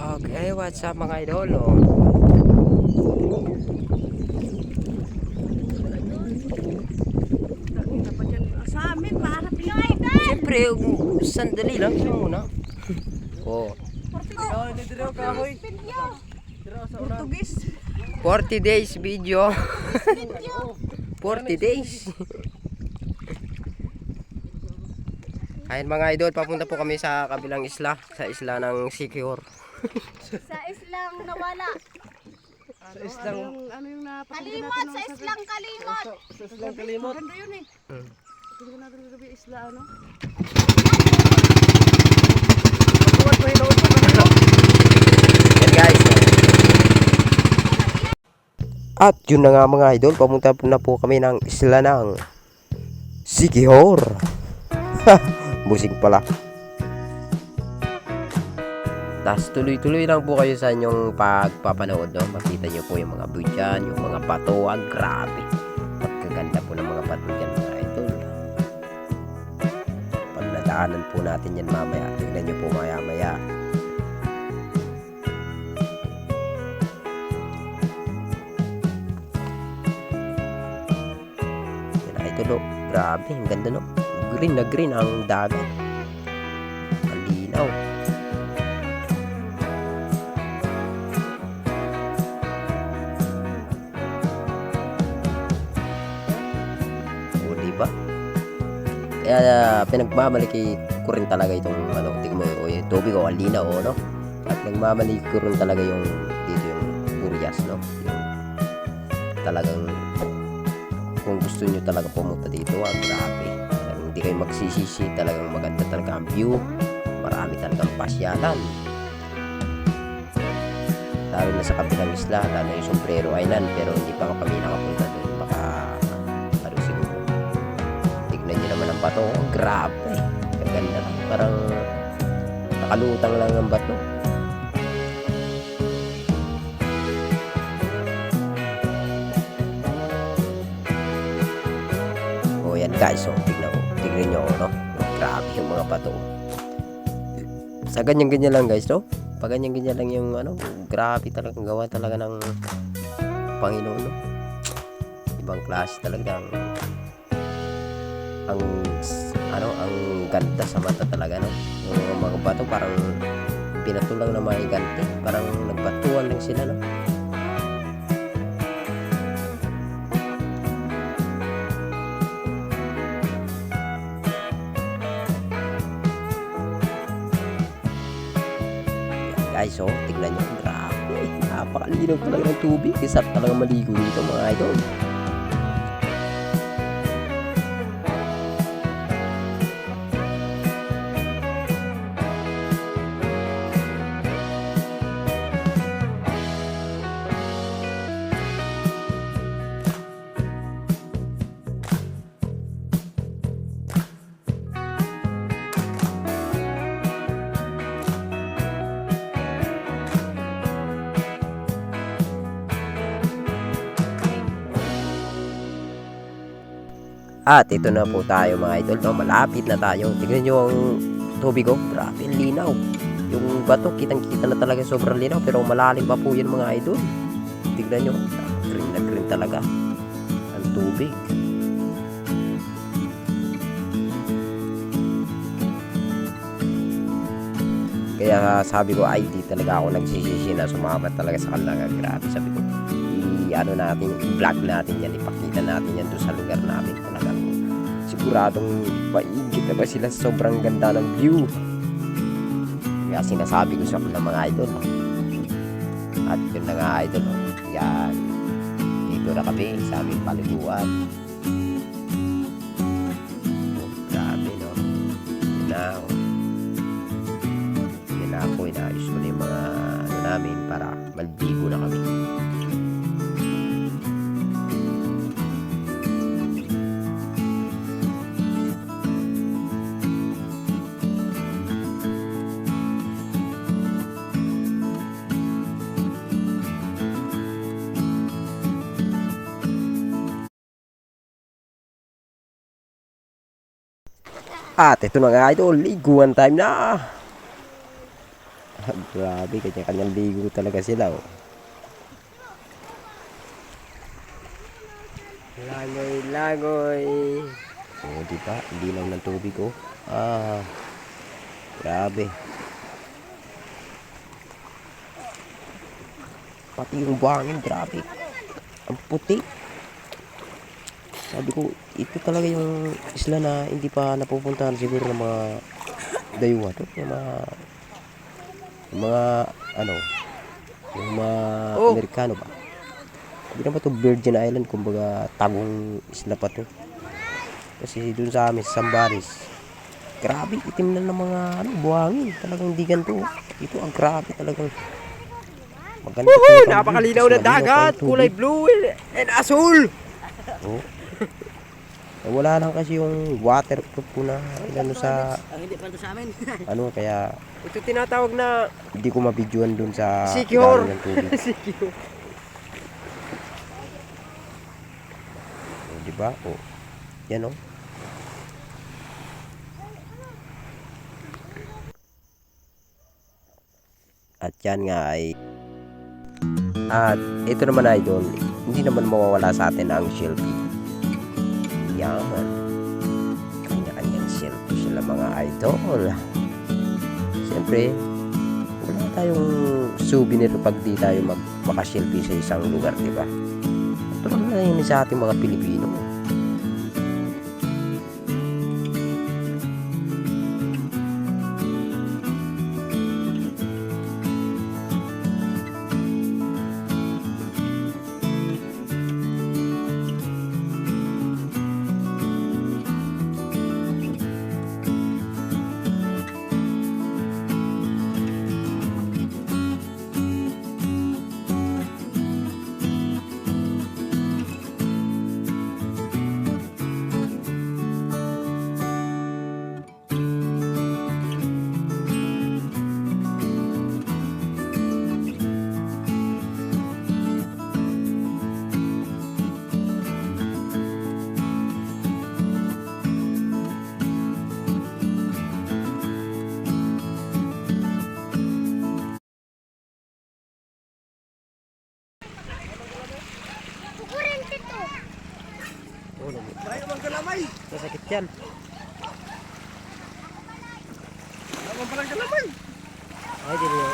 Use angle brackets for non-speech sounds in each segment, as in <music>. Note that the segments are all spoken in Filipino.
Okay, what's up mga idol? Oh. Sa amin, maharap yung idol. Siyempre, sandali lang siya muna. <laughs> Oh, Portugis. 40 days video. 40 days. <laughs> Ayun mga idol, papunta po kami sa kabilang isla, sa isla ng Sikihor. Sa islang nawala. Sa islang... Ano yung, ano yung Kalimot sa islang kalimot. Sa islang kalimot. Maganda yun eh. Hmm. Tingnan natin kagabi isla ano. Yan guys. At yun na nga mga idol, pamunta po na po kami ng isla ng Sikihor. <laughs> Busing pala. Tapos tuloy-tuloy lang po kayo sa inyong pagpapanood. No? Makita nyo po yung mga budyan, yung mga bato. Ang grabe. Pagkaganda po ng mga bato yan mga idol. Pagladaanan po natin yan mamaya. Tignan nyo po ito no. Grabe, ang ganda no. Green na green ang dagat. Ang linaw. O, diba? Kaya uh, pinagmamalaki ko rin talaga itong ano, tingnan mo, yung tubig o, ang linaw o, no? At nagmamalaki ko rin talaga yung dito yung Burias, no? Yung talagang kung gusto nyo talaga pumunta dito, ah, grabe. Hindi kayo magsisisi, talagang maganda talaga ang view. Marami talagang pasyalan. Lalo na sa kabilang isla, lalo yung Sombrero Island, pero hindi pa kami nakapunta doon. Baka, ano siguro. Tignan nyo naman ang bato, oh, grabe. Kaganda lang, parang nakalutang lang ang bato. O yan guys, so tignan mo, tignan? Grabe yung mga bato. Sa ganyan-ganyan lang guys, no? Pag ganyan-ganyan lang yung ano, grabe talagang gawa talaga ng Panginoon, no? Ibang klase talaga ang ang ano, ang ganda sa mata talaga, no? Yung mga bato parang binato lang na may ganti, parang nagbatuan lang sila, no? Guys, oh, tignan nyo. Grabe. Napakalinaw talaga ng tubig. Isap talaga maligo dito mga idol. At ito na po tayo mga idol. No? Malapit na tayo. Tignan nyo ang tubig oh. Grabe, linaw. Yung bato, kitang kita na talaga sobrang linaw. Pero malalim pa po yun mga idol. Tignan nyo. Green na green talaga. Ang tubig. Kaya sabi ko, ay, di talaga ako nagsisisi na sumama talaga sa kanila. Grabe, sabi ko, i-ano natin, i-vlog natin yan, ipakita natin yan doon sa lugar namin. Talagang siguradong paigit na ba sila sobrang ganda ng view. Kaya sinasabi ko sa mga mga idol. At yun na nga idol. Yan. Dito na kami sa aming paliguan. Grabe no. Yun na. oh. Yun na ako. Inaayos ko na yung mga ano namin para malbigo na kami. At ito na nga idol, liguan time na. Grabe, kanya-kanyang ligo talaga sila oh. Langoy, langoy. Oh, di ba? Hindi lang ng tubig oh. Ah. Grabe. Pati yung buhangin, grabe. Ang puti. Sabi ko, ito talaga yung isla na hindi pa napupuntahan siguro ng mga dayuhan. to, Yung mga, yung mga, ano, yung mga Amerikano ba? Hindi naman to Virgin Island, kumbaga tagong isla pa to. Kasi dun sa amin, sa Sambaris, grabe, itim na ng mga ano, buhangin. Talagang hindi ganito. Ito, ang grabe talagang. Maganda Woohoo! Napakalinaw na dagat! Kulay blue and asul! Oo. Wala lang kasi yung waterproof po na ano sa Ang hindi pa sa amin. <laughs> ano kaya Ito tinatawag na hindi ko mabidyoan dun sa Secure. <laughs> O, di ba? O. Yan oh. o. At yan nga ay at ito naman ay doon hindi naman mawawala sa atin ang selfie. Yan. Kanya-kanyang selfie sila mga idol. Siyempre, wala tayong souvenir pag di tayo mag makaselfie sa isang lugar, di ba? Ito lang na yun sa ating mga Pilipino. Yan. Ako parang kalamay! Ay, di niya.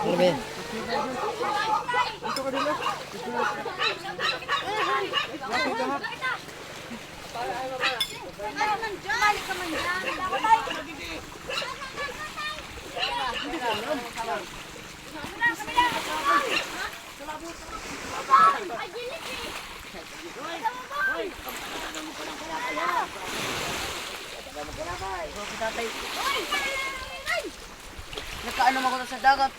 Ano ba Nakaano ako sa dagat.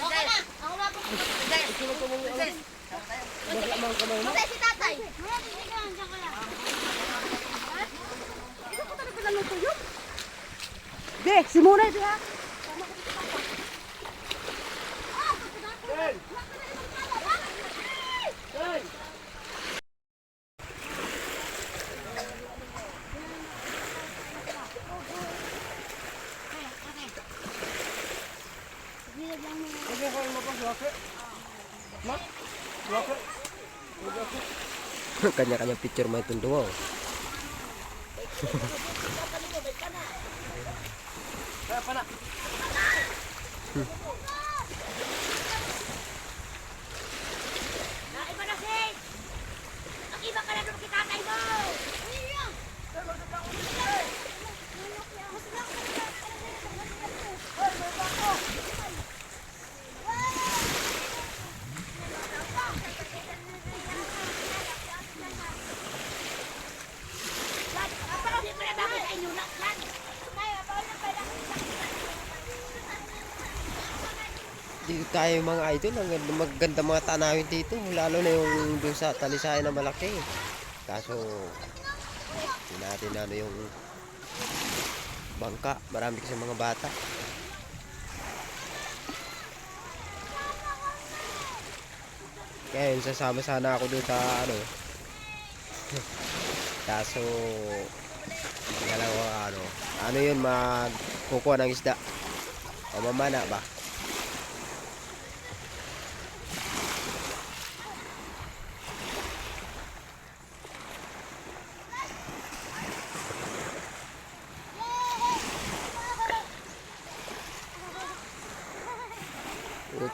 Okay na. Ako na po. Matay si tatay. Sige ka lang, dyan ka lang. Ha? Ito po talaga naluto yun. Di, si Muna ito ha. Kanya-kanya picture mo itong <laughs> 好的。嗯。Dito tayo mga idol, ang ganda, maganda mga tanawin dito, lalo na yung doon sa talisayan na malaki. Kaso, hindi natin ano yung bangka. Marami kasi mga bata. Kaya yun, sasama sana ako doon sa ano. Kaso, alam ko ano. Ano yun, magkukuha ng isda. O mamana ba?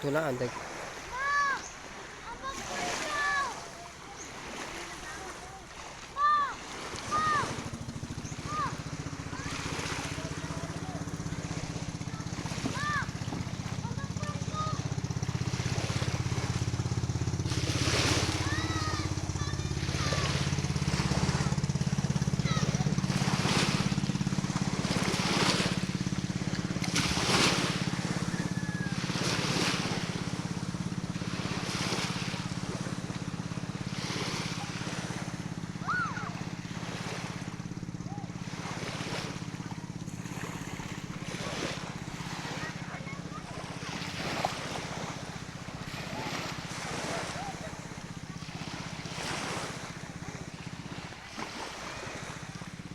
Ito na,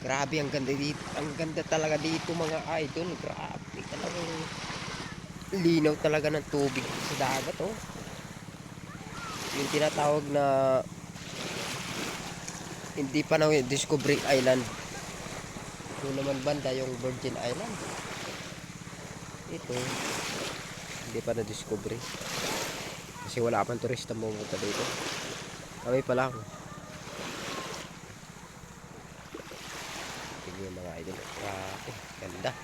Grabe, ang ganda dito. Ang ganda talaga dito mga idol. Grabe, talagang linaw talaga ng tubig sa dagat, oh. Yung tinatawag na hindi pa na Discovery Island. Yung naman banda, yung Virgin Island. Ito, hindi pa na Discovery. Kasi wala pang turista pumunta dito. Kami pa lang. Tingnan yung mga idol. Grabe, ganda.